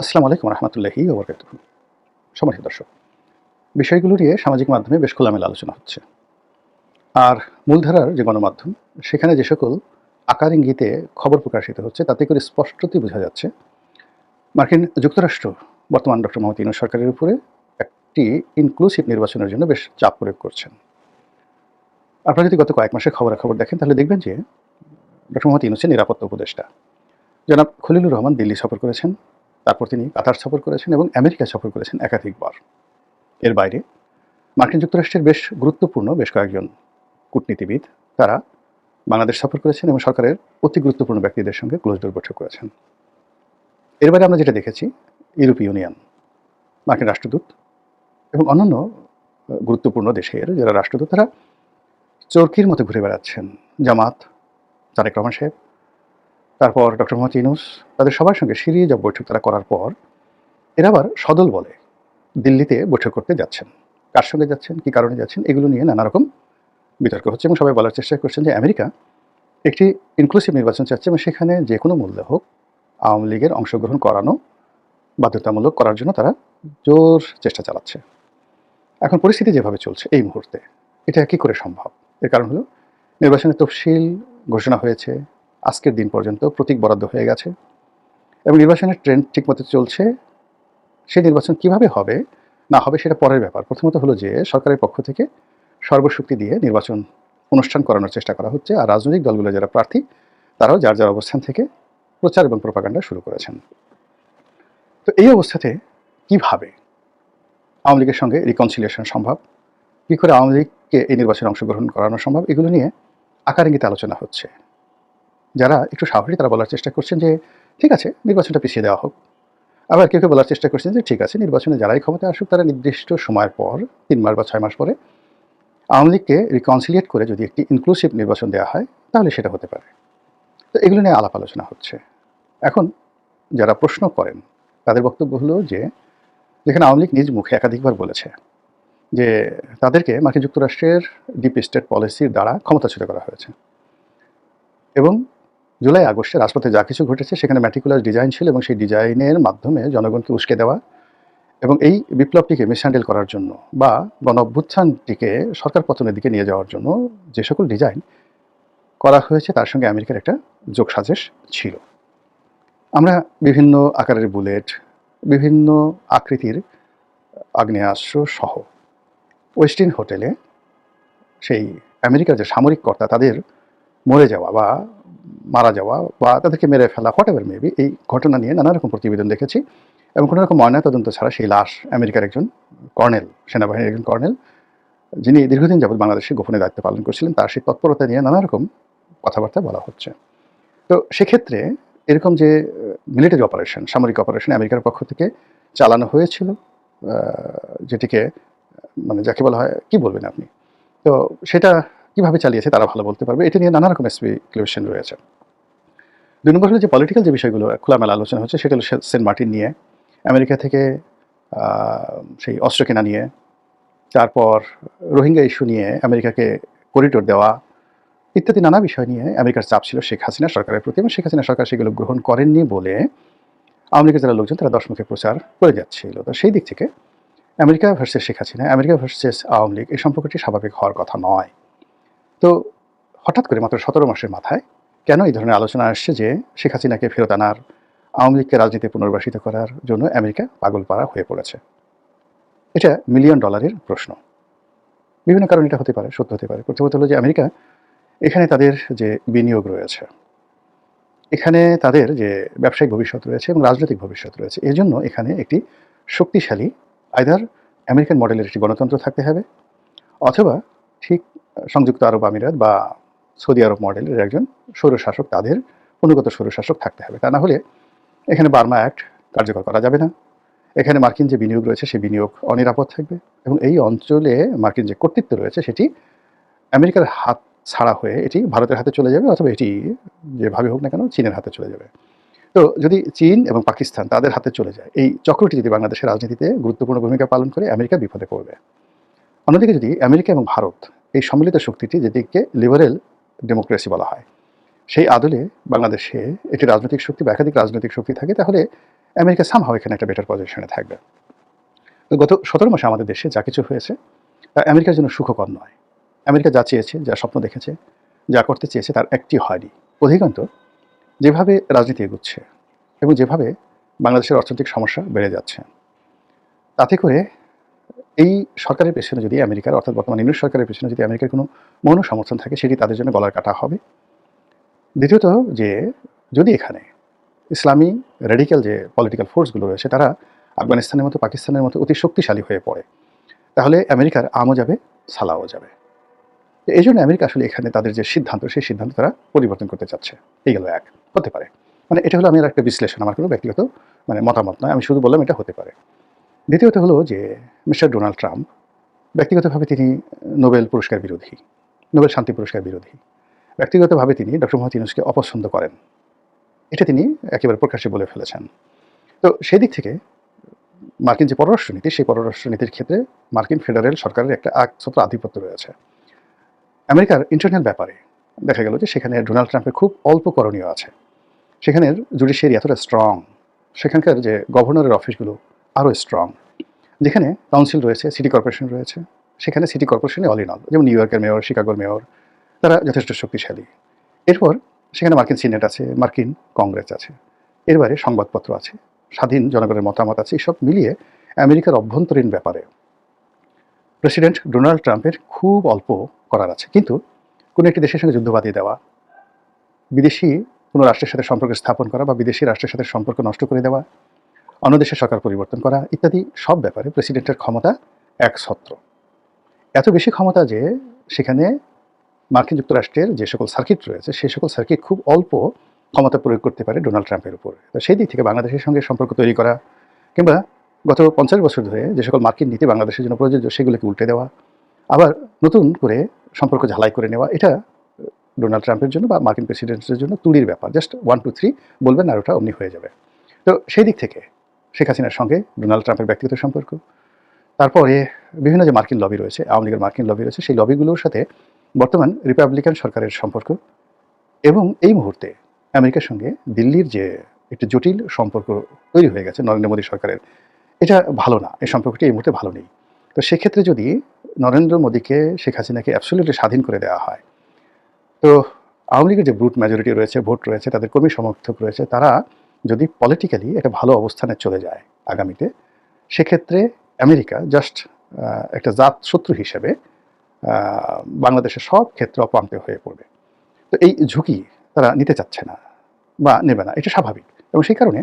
আসসালামু আলাইকুম রহমতুল্লাহি ওবরকাত সম্মানিত দর্শক, বিষয়গুলো নিয়ে সামাজিক মাধ্যমে বেশ খোলামেলা আলোচনা হচ্ছে। আর মূলধারার যে গণমাধ্যম, সেখানে যে সকল আকার ইঙ্গিতে খবর প্রকাশিত হচ্ছে, তাতে করে স্পষ্টতই বোঝা যাচ্ছে, মার্কিন যুক্তরাষ্ট্র বর্তমান ডক্টর মোহাম্মদ ইউনুস সরকারের উপরে একটি ইনক্লুসিভ নির্বাচনের জন্য বেশ চাপ প্রয়োগ করছেন। আপনারা যদি গত কয়েক মাসের খবরাখবর দেখেন, তাহলে দেখবেন যে ডক্টর মোহাম্মদ ইউনুসের নিরাপত্তা উপদেষ্টা জনাব খলিলুর রহমান দিল্লি সফর করেছেন। তারপর তিনি কাতার সফর করেছেন এবং আমেরিকা সফর করেছেন একাধিকবার। এর বাইরে, মার্কিন যুক্তরাষ্ট্রের বেশ গুরুত্বপূর্ণ বেশ কয়েকজন কূটনীতিবিদ, তারা বাংলাদেশ সফর করেছেন এবং সরকারের অতি গুরুত্বপূর্ণ ব্যক্তিদের সঙ্গে ক্লোজ ডোর বৈঠক করেছেন। এর বাইরে আমরা যেটা দেখেছি ইউরোপীয় ইউনিয়ন, মার্কিন রাষ্ট্রদূত এবং অন্যান্য গুরুত্বপূর্ণ দেশের যারা রাষ্ট্রদূত, তারা চরকির মতো ঘুরে বেড়াচ্ছেন। জামাত, তারেক রহমান সাহেব তারপর ডক্টর মোহাম্মদ ইউনুস তাদের সবার সঙ্গে সিরিজ অফ বৈঠক তারা করার পর, এরা আবার সদল বলে দিল্লিতে বৈঠক করতে যাচ্ছেন। কার সঙ্গে যাচ্ছেন? কি কারণে যাচ্ছেন? এগুলো নিয়ে নানা রকম বিতর্ক হচ্ছে এবং সবাই বলার চেষ্টা করছেন যে আমেরিকা একটি ইনক্লুসিভ নির্বাচন চাচ্ছে এবং সেখানে যে কোনো মূল্যে হোক আওয়ামী লীগের অংশগ্রহণ করানো বাধ্যতামূলক করার জন্য তারা জোর চেষ্টা চালাচ্ছে। এখন পরিস্থিতি যেভাবে চলছে এই মুহূর্তে, এটা কি করে সম্ভব? এর কারণ হলো নির্বাচনের তফসিল ঘোষণা হয়েছে আজকের দিন পর্যন্ত প্রতীক বরাদ্দ হয়ে গেছে এবং নির্বাচনের ট্রেন্ড ঠিকমতো চলছে। সেই নির্বাচন কীভাবে হবে, না হবে সেটা পরের ব্যাপার। প্রথমত হলো যে সরকারের পক্ষ থেকে সর্বশক্তি দিয়ে নির্বাচন অনুষ্ঠান করানোর চেষ্টা করা হচ্ছে আর রাজনৈতিক দলগুলো যারা প্রার্থী, তারাও যার যার অবস্থান থেকে প্রচার এবং প্রপাগান্ডা শুরু করেছেন। তো এই অবস্থাতে কীভাবে আওয়ামী লীগের সঙ্গে রিকনসিলিয়েশন সম্ভব? কী করে আওয়ামী লীগকে এই নির্বাচনে অংশগ্রহণ করানো সম্ভব? এগুলো নিয়ে আকার ইঙ্গিতে আলোচনা হচ্ছে। যারা একটু সাহসী, তারা বলার চেষ্টা করছেন যে, ঠিক আছে, নির্বাচনটা পিছিয়ে দেওয়া হোক। আবার কেউ কেউ বলার চেষ্টা করছেন যে, ঠিক আছে, নির্বাচনে যারাই ক্ষমতা আসুক, তারা নির্দিষ্ট সময়ের পর তিন মাস বা ছয় মাস পরে আওয়ামী লীগকে রিকনসিলিয়েট করে যদি একটি ইনক্লুসিভ নির্বাচন দেওয়া হয়, তাহলে সেটা হতে পারে। তো এগুলো নিয়ে আলাপ আলোচনা হচ্ছে। এখন যারা প্রশ্ন করেন, তাদের বক্তব্য হলো যে, যেখানে আওয়ামী লীগ নিজ মুখে একাধিকবার বলেছে যে, তাদেরকে মার্কিন যুক্তরাষ্ট্রের ডিপ স্টেট পলিসির দ্বারা ক্ষমতাচ্যুত করা হয়েছে। এবং জুলাই, আগস্টে রাজপথে যা কিছু ঘটেছে, সেখানে ম্যাটিকুলার ডিজাইন ছিল এবং সেই ডিজাইনের মাধ্যমে জনগণকে উস্কে দেওয়া এবং এই বিপ্লবটিকে মিসহ্যান্ডেল করার জন্য বা গণ অভ্যুত্থানটিকে সরকার পতনের দিকে নিয়ে যাওয়ার জন্য যে সকল ডিজাইন করা হয়েছে, তার সঙ্গে আমেরিকার একটা যোগসাজেশ ছিল। আমরা বিভিন্ন আকারের বুলেট, বিভিন্ন আকৃতির আগ্নেয়াস্ত্র সহ ওয়েস্টিন হোটেলে সেই আমেরিকার যে সামরিক কর্তা, তাদের মরে যাওয়া বা মারা যাওয়া বা তাদেরকে মেরে ফেলা হোয়াট এভার মেবি এই ঘটনা নিয়ে নানা রকম প্রতিবেদন দেখেছি এবং কোনো রকম ময়নাতদন্ত ছাড়া সেই লাশ আমেরিকার একজন কর্নেল, সেনাবাহিনীর একজন কর্নেল, যিনি দীর্ঘদিন যাবৎ বাংলাদেশে গোপনে দায়িত্ব পালন করছিলেন, তার সেই তৎপরতা নিয়ে নানা রকম কথাবার্তা বলা হচ্ছে। তো সেক্ষেত্রে এরকম যে মিলিটারি অপারেশন সামরিক অপারেশন আমেরিকার পক্ষ থেকে চালানো হয়েছিল যেটিকে মানে যাকে বলা হয়, কি বলবেন আপনি? তো সেটা কীভাবে চালিয়েছে তারা ভালো বলতে পারবে, এটা নিয়ে নানা রকম স্পেকুলেশন রয়েছে। দুই নম্বর হলো যে পলিটিক্যাল যে বিষয়গুলো, খোলামেলা আলোচনা হচ্ছে, সেটা হলো সেন্ট মার্টিন নিয়ে, আমেরিকা থেকে সেই অস্ত্র কেনা নিয়ে, তারপর রোহিঙ্গা ইস্যু নিয়ে, আমেরিকাকে করিডোর দেওয়া, ইত্যাদি নানা বিষয় নিয়ে আমেরিকার চাপ ছিল শেখ হাসিনা সরকারের প্রতি এবং শেখ হাসিনা সরকার সেগুলো গ্রহণ করেননি বলে আওয়ামী লীগের যারা লোকজন, তারা দশমুখে প্রচার করে যাচ্ছিল। তো সেই দিক থেকে America versus Sheikh Hasina, America versus Awami League, এই সম্পর্কটি স্বাভাবিক হওয়ার কথা নয়। তো হঠাৎ করে মাত্র সতেরো মাসের মাথায় কেন এই ধরনের আলোচনা আসছে যে শেখ হাসিনাকে ফেরত আনার আওয়ামী লীগকে রাজনীতি পুনর্বাসিত করার জন্য আমেরিকা পাগলপাড়া হয়ে পড়েছে? এটা মিলিয়ন ডলারের প্রশ্ন। বিভিন্ন কারণে এটা হতে পারে, সত্য হতে পারে। প্রথমত হলো যে আমেরিকা এখানে তাদের যে বিনিয়োগ রয়েছে, এখানে তাদের যে ব্যবসায়িক ভবিষ্যৎ রয়েছে এবং রাজনৈতিক ভবিষ্যৎ রয়েছে এই জন্য এখানে একটি শক্তিশালী আইদার আমেরিকান মডেলের একটি গণতন্ত্র থাকতে হবে অথবা ঠিক সংযুক্ত আরব আমিরাত বা সৌদি আরব মডেলের একজন স্বৈরশাসক, তাদের অনুগত স্বৈরশাসক থাকতে হবে। তা না হলে এখানে বার্মা অ্যাক্ট কার্যকর করা যাবে না। এখানে মার্কিন যে বিনিয়োগ রয়েছে সেই বিনিয়োগ অনিরাপদ থাকবে এবং এই অঞ্চলে মার্কিন যে কর্তৃত্ব রয়েছে, সেটি আমেরিকার হাত ছাড়া হয়ে এটি ভারতের হাতে চলে যাবে অথবা এটি যেভাবে হোক না কেন চীনের হাতে চলে যাবে। তো যদি চীন এবং পাকিস্তান তাদের হাতে চলে যায়, এই চক্রটি যদি বাংলাদেশের রাজনীতিতে গুরুত্বপূর্ণ ভূমিকা পালন করে, আমেরিকা বিপদে পড়বে। অন্যদিকে যদি আমেরিকা এবং ভারত এই সম্মিলিত শক্তিটি যেটিকে লিবারেল ডেমোক্রেসি বলা হয়, সেই আদলে বাংলাদেশে একটি রাজনৈতিক শক্তি বা একাধিক রাজনৈতিক শক্তি থাকে, তাহলে আমেরিকা সামহাও এখানে একটা বেটার পজিশনে থাকবে। গত সতেরো মাসে আমাদের দেশে যা কিছু হয়েছে, তা আমেরিকার জন্য সুখকর নয়। আমেরিকা যা চেয়েছে, যা স্বপ্ন দেখেছে, যা করতে চেয়েছে, তার একটি হয়নি। অধিকান্ত যেভাবে রাজনীতি এগুচ্ছে এবং যেভাবে বাংলাদেশের অর্থনৈতিক সমস্যা বেড়ে যাচ্ছে, তাতে করে এই সরকারের পেছনে যদি আমেরিকার, অর্থাৎ বর্তমান ইংরেজ সরকারের পেছনে যদি আমেরিকার কোনো মৌন সমর্থন থাকে, সেটি তাদের জন্য গলার কাটা হবে। দ্বিতীয়ত যে, যদি এখানে ইসলামী রেডিক্যাল যে পলিটিক্যাল ফোর্সগুলো রয়েছে, তারা আফগানিস্তানের মতো, পাকিস্তানের মতো অতি শক্তিশালী হয়ে পড়ে, তাহলে আমেরিকার আমও যাবে সালাও যাবে। এই জন্য আমেরিকা আসলে এখানে তাদের যে সিদ্ধান্ত, সেই সিদ্ধান্ত তারা পরিবর্তন করতে চাচ্ছে। এই গেল এক। হতে পারে। মানে এটা হলো আমি একটা বিশ্লেষণ, আমার কোনো ব্যক্তিগত মানে মতামত নয়, আমি শুধু বললাম এটা হতে পারে। দ্বিতীয়ত হলো যে মিস্টার ডোনাল্ড ট্রাম্প ব্যক্তিগতভাবে তিনি নোবেল পুরস্কার বিরোধী, নোবেল শান্তি পুরস্কার বিরোধী। ব্যক্তিগতভাবে তিনি ডক্টর মোহাম্মদ ইউনুসকে অপছন্দ করেন। এটা তিনি একেবারে প্রকাশ্যে বলে ফেলেছেন। তো সেদিক থেকে মার্কিন যে পররাষ্ট্রনীতি সেই পররাষ্ট্রনীতির ক্ষেত্রে মার্কিন ফেডারেল সরকারের একটা একছত্র আধিপত্য রয়েছে। আমেরিকার ইন্টারনাল ব্যাপারে দেখা গেল যে সেখানে ডোনাল্ড ট্রাম্পের খুব অল্প করণীয় আছে। সেখানের জুডিশিয়ারি এতটা স্ট্রং সেখানকার যে গভর্নরের অফিসগুলো আরও স্ট্রং যেখানে কাউন্সিল রয়েছে সিটি কর্পোরেশন রয়েছে, সেখানে সিটি কর্পোরেশনে অল ইন অল যেমন নিউ ইয়র্কের মেয়র শিকাগোর মেয়র তারা যথেষ্ট শক্তিশালী। এরপর সেখানে মার্কিন সিনেট আছে মার্কিন কংগ্রেস আছে। এরবারে সংবাদপত্র আছে, স্বাধীন জনগণের মতামত আছে এইসব মিলিয়ে আমেরিকার অভ্যন্তরীণ ব্যাপারে। প্রেসিডেন্ট ডোনাল্ড ট্রাম্পের খুব অল্প করার আছে। কিন্তু কোনো একটি দেশের সঙ্গে যুদ্ধ বাঁধিয়ে দেওয়া, বিদেশি কোনো রাষ্ট্রের সাথে সম্পর্ক স্থাপন করা বা বিদেশি রাষ্ট্রের সাথে সম্পর্ক নষ্ট করে দেওয়া অন্য দেশের সরকার পরিবর্তন করা ইত্যাদি সব ব্যাপারে প্রেসিডেন্টের ক্ষমতা এক ছত্র এত বেশি ক্ষমতা যে সেখানে মার্কিন যুক্তরাষ্ট্রের যে সকল সার্কিট রয়েছে সেই সকল সার্কিট খুব অল্প ক্ষমতা প্রয়োগ করতে পারে ডোনাল্ড ট্রাম্পের উপর। সেই দিক থেকে বাংলাদেশের সঙ্গে সম্পর্ক তৈরি করা কিংবা গত পঞ্চাশ বছর ধরে যে সকল মার্কিন নীতি বাংলাদেশের জন্য প্রযোজ্য, সেগুলোকে উল্টে দেওয়া, আবার নতুন করে সম্পর্ক ঝালাই করে নেওয়া, এটা ডোনাল্ড ট্রাম্পের জন্য বা মার্কিন প্রেসিডেন্টের জন্য তুলির ব্যাপার। জাস্ট ওয়ান, টু, থ্রি বলবেন আর ওটা অমনি হয়ে যাবে। তো সেই দিক থেকে শেখ হাসিনার সঙ্গে ডোনাল্ড ট্রাম্পের ব্যক্তিগত সম্পর্ক। তারপরে বিভিন্ন যে মার্কিন লবি রয়েছে, আওয়ামী লীগের মার্কিন লবি রয়েছে, সেই লবিগুলোর সাথে বর্তমান রিপাবলিকান সরকারের সম্পর্ক এবং এই মুহূর্তে আমেরিকার সঙ্গে দিল্লির যে একটি জটিল সম্পর্ক তৈরি হয়ে গেছে নরেন্দ্র মোদী সরকারের, এটা ভালো না, এই সম্পর্কটি এই মুহূর্তে ভালো নেই। তো সেক্ষেত্রে যদি নরেন্দ্র মোদীকে, শেখ হাসিনাকে অ্যাবসলিউটলি স্বাধীন করে দেওয়া হয়, তো আওয়ামী লীগের যে ব্রুট মেজরিটি রয়েছে ভোট রয়েছে, তাদের কর্মী সমর্থক রয়েছে, তারা যদি পলিটিক্যালি একটা ভালো অবস্থানে চলে যায় আগামীতে, সেক্ষেত্রে আমেরিকা জাস্ট একটা জাত শত্রু হিসেবে বাংলাদেশের সব ক্ষেত্রে অপাঙ্কে হয়ে পড়বে। তো এই ঝুঁকি তারা নিতে চাচ্ছে না বা নেবে না, এটা স্বাভাবিক। এবং সেই কারণে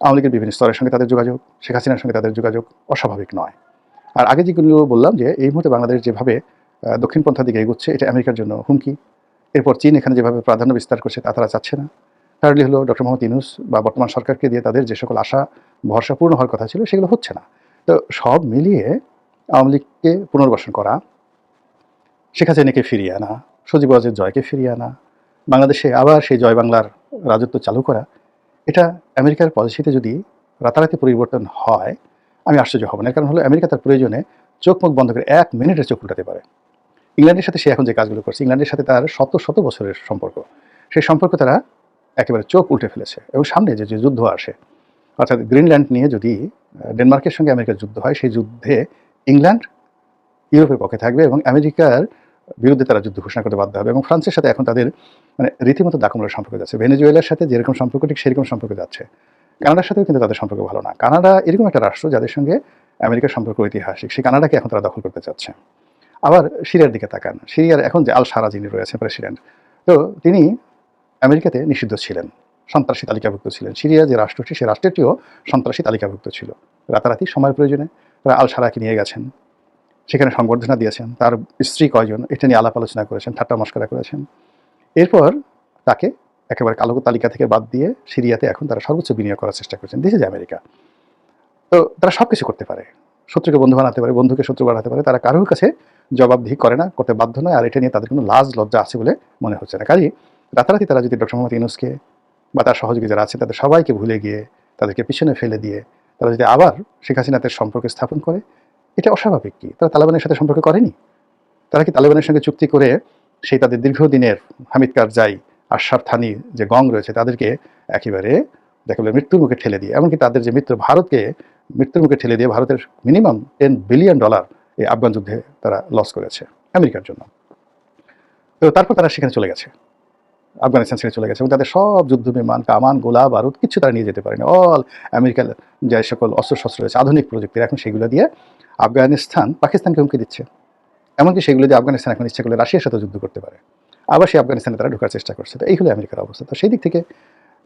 আওয়ামী লীগের বিভিন্ন স্তরের সঙ্গে তাদের যোগাযোগ, শেখ হাসিনার সঙ্গে তাদের যোগাযোগ অস্বাভাবিক নয়। আর আগে যেগুলো বললাম যে এই মুহূর্তে বাংলাদেশ যেভাবে দক্ষিণপন্থার দিকে এগোচ্ছে, এটা আমেরিকার জন্য হুমকি। এরপর চীন এখানে যেভাবে প্রাধান্য বিস্তার করছে, তা তারা চাচ্ছে না। থার্ডলি হলো ডক্টর মোহাম্মদ ইউনুস বা বর্তমান সরকারকে দিয়ে তাদের যে সকল আশা ভরসা পূর্ণ হওয়ার কথা ছিল, সেগুলো হচ্ছে না। তো সব মিলিয়ে আওয়ামী লীগকে পুনর্বাসন করা, শেখ হাসিনাকে ফিরিয়ে আনা, সজীব ওয়াজের জয়কে ফিরিয়ে আনা, বাংলাদেশে আবার সেই জয় বাংলার রাজত্ব চালু করা, এটা আমেরিকার পলিসিতে যদি রাতারাতি পরিবর্তন হয়, আমি আশ্চর্য হব না। কারণ হলো আমেরিকা তার প্রয়োজনে চোখ মুখ বন্ধ করে এক মিনিটে চোখ উল্টাতে পারে। ইংল্যান্ডের সাথে সে এখন যে কাজগুলো করছে, ইংল্যান্ডের সাথে তার শত শত বছরের সম্পর্ক। সেই সম্পর্ক তারা একেবারে চোখ উল্টে ফেলেছে এবং সামনে যে যে যুদ্ধ আসে, অর্থাৎ গ্রিনল্যান্ড নিয়ে যদি ডেনমার্কের সঙ্গে আমেরিকার যুদ্ধ হয়, সেই যুদ্ধে ইংল্যান্ড ইউরোপের পক্ষে থাকবে এবং আমেরিকার বিরুদ্ধে তারা যুদ্ধ ঘোষণা করতে বাধ্য হবে এবং ফ্রান্সের সাথে এখন তাদের মানে রীতিমতো দাকুমলের সম্পর্ক যাচ্ছে। ভেনেজুয়েলার সাথে যেরকম সম্পর্ক, ঠিক সেরকম সম্পর্ক যাচ্ছে। কানাডার সাথেও কিন্তু তাদের সম্পর্ক ভালো না। কানাডা এরকম একটা রাষ্ট্র যাদের সঙ্গে আমেরিকার সম্পর্ক ঐতিহাসিক, সেই কানাডাকে এখন তারা দখল করতে চাচ্ছে। আবার সিরিয়ার দিকে তাকান। সিরিয়ার এখন যে আল সারা যিনি রয়েছে, প্রেসিডেন্ট। তো তিনি আমেরিকাতে নিষিদ্ধ ছিলেন। সন্ত্রাসী তালিকাভুক্ত ছিলেন। সিরিয়া যে রাষ্ট্রটি, সে রাষ্ট্রটিও সন্ত্রাসী তালিকাভুক্ত ছিল। রাতারাতি সময়ের প্রয়োজনে তারা আল সারাকে নিয়ে গেছেন। সেখানে সংবর্ধনা দিয়েছেন। তার স্ত্রী কয়জন, এটা নিয়ে আলাপ আলোচনা করেছেন, ঠাট্টা মস্করা করেছেন। এরপর তাকে একেবারে কালো তালিকা থেকে বাদ দিয়ে সিরিয়াতে এখন তারা সর্বোচ্চ বিনিয়োগ করার চেষ্টা করছেন। দিস ইজ আমেরিকা তো তারা সব কিছু করতে পারে। শত্রুকে বন্ধু বানাতে পারে, বন্ধুকে শত্রু বানাতে পারে। তারা কারোর কাছে জবাবদিহি করে না, করতে বাধ্য নয়। আর এটা নিয়ে তাদের কোনো লাজ লজ্জা আছে বলে মনে হচ্ছে না। কাজেই রাতারাতি তারা যদি ডক্টর মোহাম্মদ ইউনুসকে বা তার সহযোগী যারা আছে, তাদের সবাইকে ভুলে গিয়ে তাদেরকে পিছনে ফেলে দিয়ে তারা যদি আবার শেখ হাসিনাদের সম্পর্ক স্থাপন করে, এটা অস্বাভাবিক কি? তারা তালেবানের সাথে সম্পর্ক করেনি? তারা কি তালেবানের সঙ্গে চুক্তি করে সেই তাদের দীর্ঘদিনের হামিদ কারজাই, আশরাফ থানি যে গং রয়েছে, তাদেরকে একেবারে যাকে বলে মৃত্যুর মুখে ঠেলে দিয়ে, এমনকি তাদের যে মিত্র ভারতকে মৃত্যুর মুখে ঠেলে দিয়ে ভারতের মিনিমাম টেন বিলিয়ন ডলার এই আফগান যুদ্ধে তারা লস করেছে, আমেরিকার জন্য। তো তারপর তারা সেখানে চলে গেছে। আফগানিস্তান ছেড়ে চলে গেছে এবং তাদের সব যুদ্ধ বিমান কামান, গোলা, বারুদ কিছু তারা নিয়ে যেতে পারেনি। অল আমেরিকার যে সকল অস্ত্রশস্ত্র রয়েছে, আধুনিক প্রযুক্তির, এখন সেগুলো দিয়ে আফগানিস্তান পাকিস্তানকে হুমকি দিচ্ছে। এমনকি সেগুলো দিয়ে আফগানিস্তান এখন ইচ্ছা করলে রাশিয়ার সাথে যুদ্ধ করতে পারে। আবার সেই আফগানিস্তানে তারা ঢোকার চেষ্টা করছে। তো এই হলো আমেরিকার অবস্থা। তো সেই দিক থেকে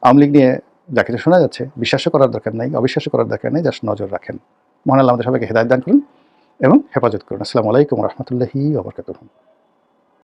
আওয়ামী লীগ নিয়ে যা কিছু শোনা যাচ্ছে, বিশ্বাসও করার দরকার নেই, অবিশ্বাসও করার দরকার নেই, জাস্ট নজর রাখেন। মহান আল্লাহ আমাদের সবাইকে হেদায়ত দান করুন এবং হেফাজত করুন। আসসালামু আলাইকুম রহমতুল্লাহি ওবরকাতুহ